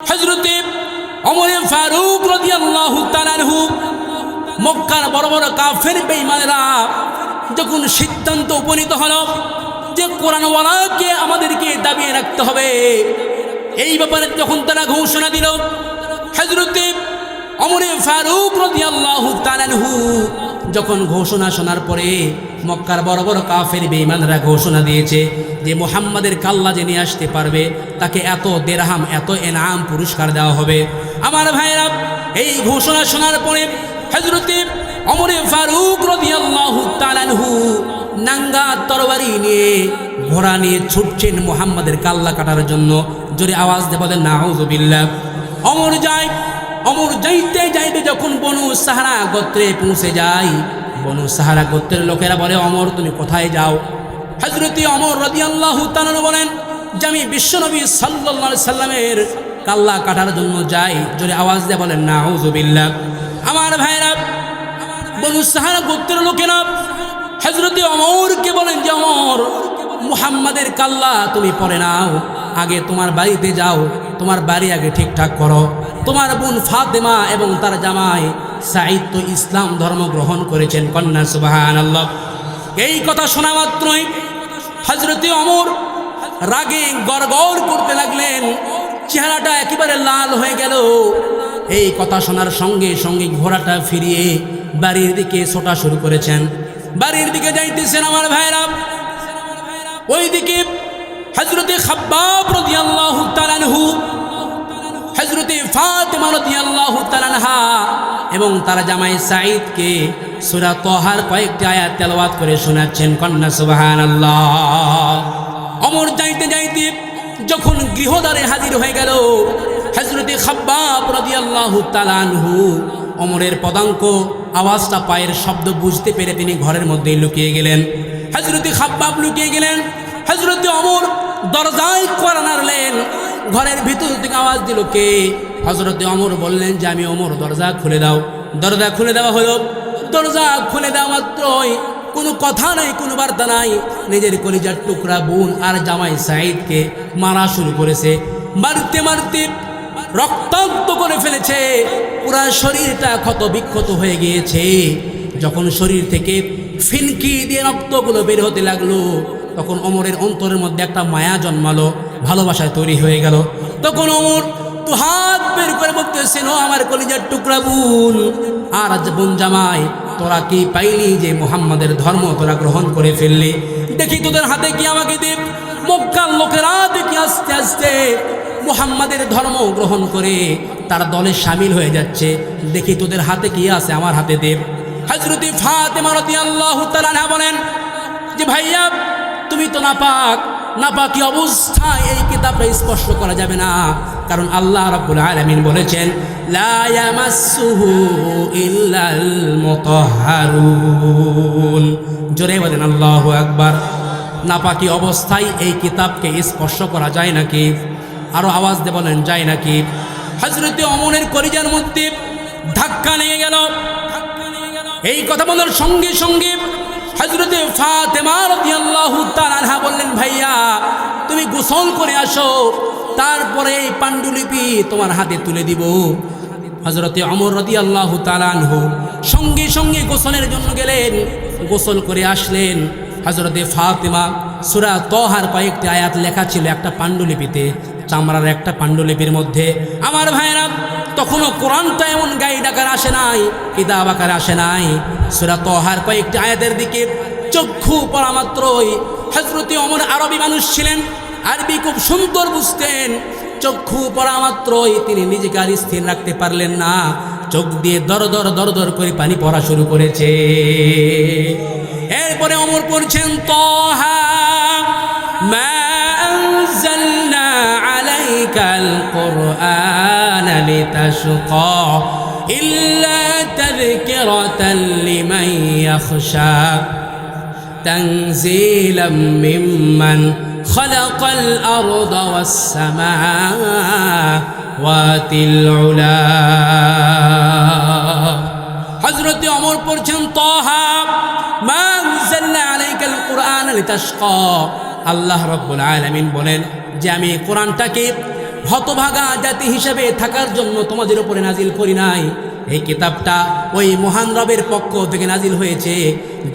হজরতে অমরে ফারুক রদি আল্লাহ মক্কার বড় বড় কাফের বেইমানেরা যখন সিদ্ধান্ত উপনীত হল যে কোরআনওয়ালাকে আমাদেরকে দাবিয়ে রাখতে হবে, এই ব্যাপারে যখন তারা ঘোষণা দিল হজরতে অমরে ফারুক রদি আল্লাহ যখন ঘোষণা শোনার পরে মক্কার বড় বড় কাফের বেইমানরা ঘোষণা দিয়েছে যে মোহাম্মদের কাল্লা নিয়ে আসতে পারবে, তাকে এত দেরহাম এত এনাম পুরস্কার দেওয়া হবে। আমার ভাইরা এই ঘোষণা শোনার পরে হজরতে অমরে ফারুক নাঙ্গা তরবারি নিয়ে ঘোড়া নিয়ে ছুটছেন মোহাম্মদের কাল্লা কাটার জন্য। জোরে আওয়াজ দেব নাউজবিল্লা অমর যায় অমর যাইতে যাইতে যখন বনু সাহারা গোত্রে পৌঁছে যায়, বনু সাহারা গোত্রের লোকেরা বলে, অমর, তুমি কোথায় যাও? হজরতি অমর রদি আল্লাহ বলেন, যে আমি বিশ্বনবী সাল্লা সাল্লামের কাল্লা কাটার জন্য যাই। জোরে আওয়াজ দিয়ে বলেন না হুজুবিল্লা আমার ভাইরা, বনু সাহারা গোত্রের লোকেরা হজরতি অমরকে বলেন যে, অমর, মুহাম্মাদের কাল্লা তুমি পরে নাও, আগে তোমার বাড়িতে যাও, তোমার বাড়ি আগে ঠিকঠাক করো। তোমার বোন ফাতেমা এবং তার জামাই সাইদ তো ইসলাম ধর্ম গ্রহণ করেছেন, কন্যা সুবাহান আল্লাহ এই কথা শোনা মাত্রই হজরতে অমর রাগে গড়গড় করতে লাগলেন, চেহারাটা একেবারে লাল হয়ে গেল। এই কথা শোনার সঙ্গে সঙ্গে ঘোড়াটা ফিরিয়ে বাড়ির দিকে ছোটা শুরু করেছেন। বাড়ির দিকে যাইতেছেন আমার ভাইরা। ওইদিকে হজরতে খাব্বাব রাদিয়াল্লাহু তাআলাহু হজরতে ফাতেমা রাদিয়াল্লাহু তাআলাহা এবং তারা জামাই সাঈদকে সূরা তহার কয়েকটি আয়াত তেলাওয়াত করে শোনাচ্ছেন, কন্যা সুবহানাল্লাহ। অমর যাইতে যাইতে যখন গৃহদ্বারে হাজির হয়ে গেল হজরতে খাব্বাব রাদিয়াল্লাহু তাআলাহু অমরের পদাঙ্ক আওয়াজটা পায়ের শব্দ বুঝতে পেরে তিনি ঘরের মধ্যেই লুকিয়ে গেলেন। হজরতে খাব্বাব লুকিয়ে গেলেন। হজরতে অমর দরজায় করা নাড়লেন। ঘরের ভিতর থেকে আওয়াজ দিল, কে? হজরত অমর বললেন, যে আমি অমর, দরজা খুলে দাও। দরজা খুলে দেওয়া হলো। দরজা খুলে দেওয়া মাত্রই কোনো কথা নাই, কোনো বার্তা নাই। নিজের কলিজার টুকরা বোন আর জামাই সাইদকে মারা শুরু করেছে। মারতে মারতে রক্তাক্ত করে ফেলেছে। পুরা শরীরটা ক্ষত বিক্ষত হয়ে গিয়েছে। যখন শরীর থেকে ফিনকি দিয়ে রক্তগুলো বের হতে লাগল, তখন অমরের অন্তরের মধ্যে একটা মায়া জন্মালো। ভালোবাসায় তৈরি হয়ে গেল। তখন অমর তো হাত বের করে বলতেছেন ও আমার কলিজার টুকরা বোন। আর আজ বোন জামাই, তোরা কি পাইলি যে মোহাম্মদের ধর্ম তোরা গ্রহণ করে ফেললি? দেখি তোদের হাতে কি আমাকে দেব মক্কার লোকেরা দেখি আস্তে আস্তে মুহাম্মাদের ধর্ম গ্রহণ করে, তার দলে সামিল হয়ে যাচ্ছে। দেখি তোদের হাতে কি আছে আমার হাতে দেব হজরতি ফাতেমা রাদিয়াল্লাহু তাআলা বলেন, যে ভাইয়া, তুমি তো নাপাক নাপাকি অবস্থায় এই কিতাবটা স্পর্শ করা যাবে না। কারণ আল্লাহ রাব্বুল আলামিন বলেছেন, লা ইল্লাল মুতাহহারুন জোরে বলেন, আল্লাহু আকবার। নাপাকি অবস্থায় এই কিতাবকে স্পর্শ করা যায় নাকি? আরও আওয়াজ দিয়ে বলেন, যায় নাকি? হজরতে অমনের করিজার মধ্যে ধাক্কা নিয়ে গেল। এই কথা বলার সঙ্গে সঙ্গে হজরতে ফাতেমা রাদিয়াল্লাহু তাআলা বললেন, ভাইয়া, তুমি গোসল করে আসো, তারপরে এই পাণ্ডুলিপি তোমার হাতে তুলে দিব। হজরতে অমর রদি আল্লাহ তালানহু সঙ্গে সঙ্গে গোসলের জন্য গেলেন, গোসল করে আসলেন। হজরতে ফাতেমা সুরা তহার কয়েকটি আয়াত লেখা ছিল একটা পাণ্ডুলিপিতে, চামড়ার একটা পাণ্ডুলিপির মধ্যে। আমার ভাইরা তখনও কোরআনটা এমন গাইড আকার আসে নাই, কিতাব আকার আসে নাই। সুরা তহার কয়েকটি আয়াতের দিকে চক্ষু পড়া মাত্রই হজরতে অমর আরবি মানুষ ছিলেন, আরবি খুব সুন্দর বুঝতেন। চক্ষু পড়া মাত্রই তিনি নিজেকে আর স্থির রাখতে পারলেন না। চোখ দিয়ে দর দর দর দর করে পানি পড়া শুরু করেছে। এরপরে অমর পড়ছেন, তহা, মা আনজালনা আলাইকাল কোরআন লিতাশকা ইল্লা তাযকিরাতাল লিমান ইয়াখশা تنزيلا ممن خلق الأرض والسماوات العلا حضرت عمر পড়ছেন طه ما أنزلنا عليك القرآن لتشقى আল্লাহ রব্বুল আলামিন বলেন যে আমি এই কোরআনটাকে হতভাগা জাতি হিসেবে থাকার জন্য তোমাদের উপরে নাজিল করি নাই। এই কিতাবটা ওই মহান রবের পক্ষ থেকে নাজিল হয়েছে,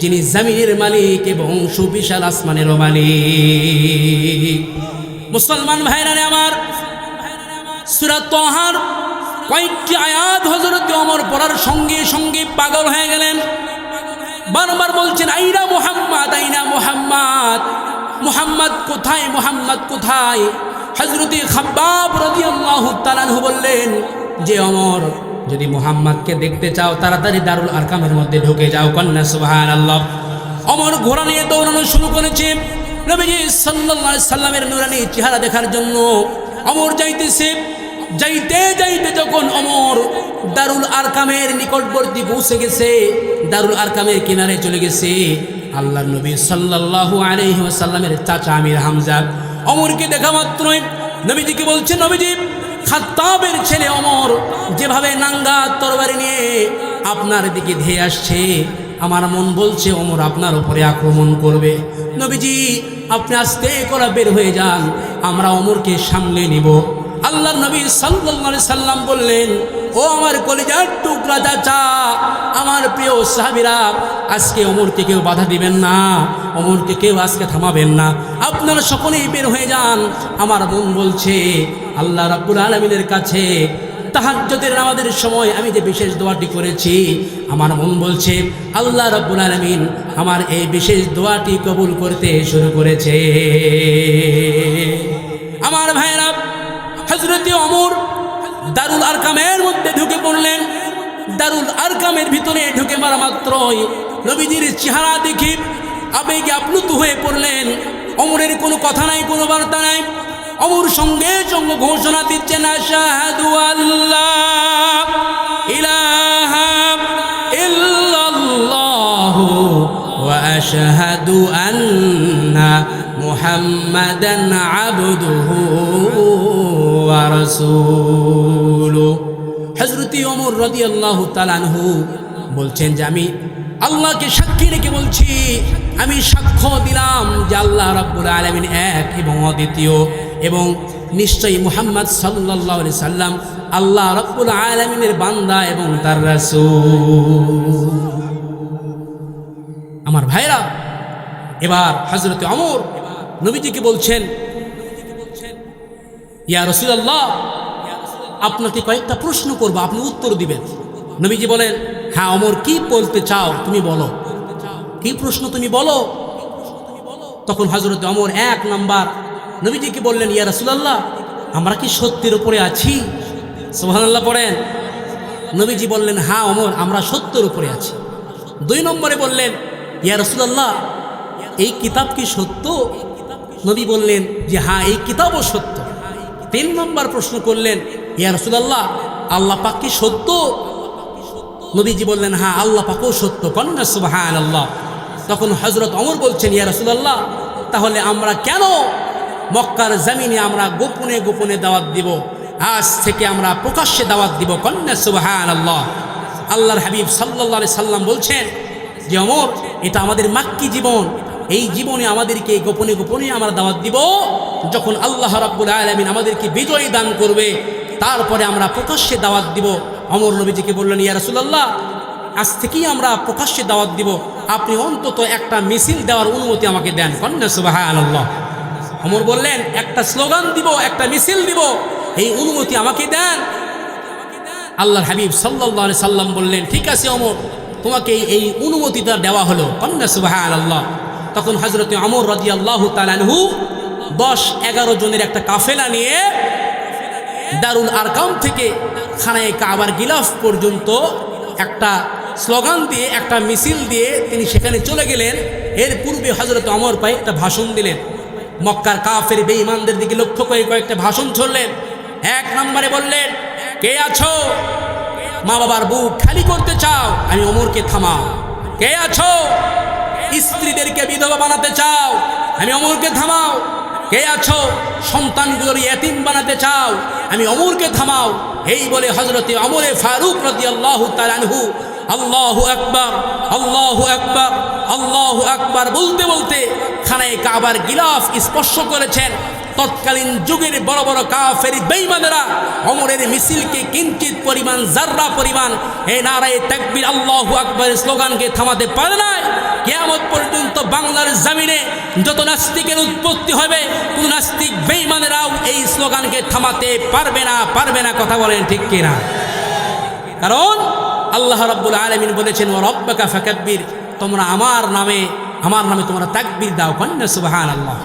যিনি জামিনের মালিক এবং সুবিশাল আসমানেরও মালিক। মুসলমান ভাইরানে আমার সুরাত তহার, কয়েকটি আয়াত হজরত অমর পড়ার সঙ্গে সঙ্গে পাগল হয়ে গেলেন। বারবার বলছেন আইনা মোহাম্মদ আইনা মোহাম্মদ মোহাম্মদ কোথায় মোহাম্মদ কোথায়? হজরতে খাব্বাব রাদিয়াল্লাহু তাআলাহু বললেন, যে অমর, যদি মোহাম্মদকে দেখতে চাও, তাড়াতাড়ি দারুল আরকামের মধ্যে ঢুকে যাও, কন্যা, সুবহানাল্লাহ। অমর ঘোড়া নিয়ে দৌড়ানো শুরু করেছে। নবীজি সাল্লাল্লাহু সাল্লামের নুরানি চেহারা দেখার জন্য অমর যাইতেছে। যাইতে যাইতে যখন অমর দারুল আরকামের নিকটবর্তী পৌঁছে গেছে, দারুল আরকামের কিনারে চলে গেছে। আল্লাহ নবী সাল্লাল্লাহু আলাইহি ওয়াসাল্লামের চাচা আমির হামজা অমরকে দেখা মাত্রই নবীজিকে বলছে, নবীজি, খাত্তাবের ছেলে অমর, যেভাবে নাঙ্গা তরবারি নিয়ে আপনার দিকে ধেয়ে আসছে, আমার মন বলছে অমর আপনার উপরে আক্রমণ করবে। নবীজি, আপনি আস্তে করা বের হয়ে যান, আমরা অমরকে সামলে নিব। আল্লাহর নবী সাল্লাল্লাহু সাল্লাম বললেন, ও আমার কলিজার টুকরা চাচা, আমার প্রিয় সাহাবিরা, আজকে অমরকে কেউ বাধা দিবেন না, অমরকে কেউ আজকে থামাবেন না। আপনারা সকলেই বের হয়ে যান। আমার মন বলছে, আল্লাহ রাব্বুল আলমিনের কাছে তাহাজ্জুদের আমাদের সময় আমি যে বিশেষ দোয়াটি করেছি, আমার মন বলছে, আল্লাহ রাব্বুল আলামিন আমার এই বিশেষ দোয়াটি কবুল করতে শুরু করেছে। আমার ভাইরা হজরতে অমর দারুল আরকামের মধ্যে ঢুকে পড়লেন। দারুল আরকামের ভিতরে ঢুকে মারা মাত্রই নবীজির চেহারা দেখি আবেগে আপ্লুত হয়ে পড়লেন। অমরের কোনো কথা নাই, কোনো বার্তা নাই। অমর সঙ্গে সঙ্গে ঘোষণা দিচ্ছেন, আশাহাদু আল্লাহ ইলাহা ইল্লাল্লাহ ওয়া হযরত ওমর রাদিয়াল্লাহু তাআলা আনহু বলছেন যে আমি আল্লাহকে সাক্ষী রেখে বলছি, আমি সাক্ষ্য দিলাম যে আল্লাহ রাব্বুল আলামিন এক এবং অদ্বিতীয় এবং নিশ্চয়ই মুহাম্মদ আলাইহি সাল্লাম আল্লাহ রাব্বুল আলমিনের বান্দা এবং তার রাসূল। আমার ভাইরা, এবার হযরত অমর নবীজিকে বলছেন ইয়া রাসূলুল্লাহ, আপনাকে কয়েকটা প্রশ্ন করব, আপনি উত্তর দিবেন। নবীজি বলেন হ্যাঁ অমর, কি বলতে চাও তুমি বলো। কি প্রশ্ন তুমি বলো? তখন হজরত অমর এক নাম্বার নবীজিকে বললেন, ইয়া রাসুলাল্লাহ, আমরা কি সত্যের উপরে আছি? সোহানাল্লাহ পড়েন। নবীজি বললেন হ্যাঁ অমর, আমরা সত্যের উপরে আছি। দুই নম্বরে বললেন, ইয়া রাসুলাল্লাহ, এই কিতাব কি সত্য? নবী বললেন যে হ্যাঁ এই কিতাবও সত্য। তিন নম্বর প্রশ্ন করলেন, ইয়া রসুলাল্লাহ, আল্লাহ পাক কি সত্য? নবীজি বললেন হ্যাঁ আল্লাহ পাকও সত্য, কন্যা সুবাহান আল্লাহ তখন হজরত অমর বলছেন, ইয়া রসুলাল্লাহ, তাহলে আমরা কেন মক্কার জামিনে আমরা গোপনে গোপনে দাওয়াত দিব? আজ থেকে আমরা প্রকাশ্যে দাওয়াত দিব, কন্যা সুবাহান আল্লাহ আল্লাহর হাবিব সাল্লাহ সাল্লাম বলছেন যে অমর এটা আমাদের মাক্কি জীবন। এই জীবনে আমাদেরকে গোপনে গোপনে আমরা দাওয়াত দিব। যখন আল্লাহ রাব্বুল আলমিন আমাদেরকে বিজয়ী দান করবে, তারপরে আমরা প্রকাশ্যে দাওয়াত দিব। অমর নবীজিকে বললেন, ইয়া রাসূলুল্লাহ, আজ থেকেই আমরা প্রকাশ্যে দাওয়াত দিব। আপনি অন্তত একটা মিছিল দেওয়ার অনুমতি আমাকে দেন। কন্যা সুবহানাল্লাহ। অমর বললেন, একটা স্লোগান দিব, একটা মিছিল দিব। এই অনুমতি আমাকে দেন। আল্লাহর হাবিব সাল্লাহ সাল্লাম বললেন, ঠিক আছে অমর, তোমাকে এই অনুমতিটা দেওয়া হলো। কন্যা সুবাহান আল্লাহ তখন হজরত অমর রাজি আল্লাহ তালানহু দশ, এগারো জনের একটা কাফেলা নিয়ে দারুল আরকাম থেকে খানায় কাবার গিলাফ পর্যন্ত একটা স্লোগান দিয়ে, একটা মিছিল দিয়ে তিনি সেখানে চলে গেলেন। এর পূর্বে হজরত অমর পায়ে একটা ভাষণ দিলেন। মক্কার কাফের বেঈমানদের দিকে লক্ষ্য করে কয়েকটা ভাষণ ছড়লেন। এক নম্বরে বললেন, কে আছো? মা বাবার বুক খালি করতে চাও? আমি অমরকে থামাও। কে আছো? স্ত্রীদেরকে বিধবা বানাতে চাও, আমি অমরকে থামাও। কে আছো? সন্তানগুলোর এতিম বানাতে চাও, আমি অমরকে থামাও। এই বলে হজরতে অমরে ফারুক রতি আল্লাহ তালানহু আল্লাহ আকবর আল্লাহ আকবর আল্লাহ আকবর, বলতে বলতে খানায় কাবার গিলাফ স্পর্শ করেছেন। তৎকালীন যুগের বড় বড় কাফের বেইমানেরা অমরের মিছিলকে কিঞ্চিত পরিমাণ জাররা পরিমাণ এই নারায় তাকবির, আল্লাহু আকবরের স্লোগানকে থামাতে পারে না কেয়ামত পর্যন্ত বাংলার জামিনে যত নাস্তিকের উৎপত্তি হবে, কোন নাস্তিক বেইমানেরাও এই স্লোগানকে থামাতে পারবে না পারবে না, কথা বলেন ঠিক কিনা? কারণ আল্লাহ রাব্বুল আলমিন বলেছেন ও রব্বাকা ফাকাব্বির তোমরা আমার নামে আমার নামে তোমরা তাকবির দাও কন্যা সুবাহান আল্লাহ